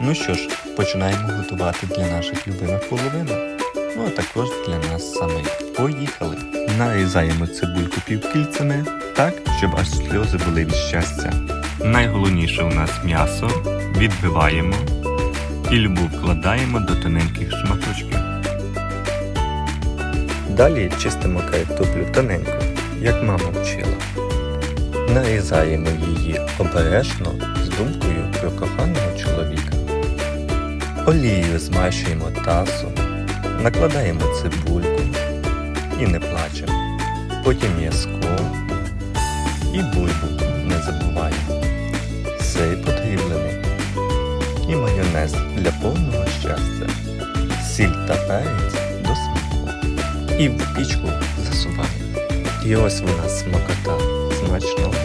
Ну що ж, починаємо готувати для наших любимих половинок. Ну а також для нас самих. Поїхали! Нарізаємо цибульку півкільцями так, щоб аж сльози були від щастя. Найголовніше у нас м'ясо відбиваємо і любу вкладаємо до тоненьких шматочків. Далі чистимо картоплю тоненько, як мама вчила. Нарізаємо її обережно з думкою про коханого. Олією змащуємо тасу, накладаємо цибульку і не плачемо. Потім м'язко і бульбу не забуваємо. Сир подріблений і майонез для повного щастя, сіль та перець до смаку. І в пічку засуваємо. І ось вона смакота смачного.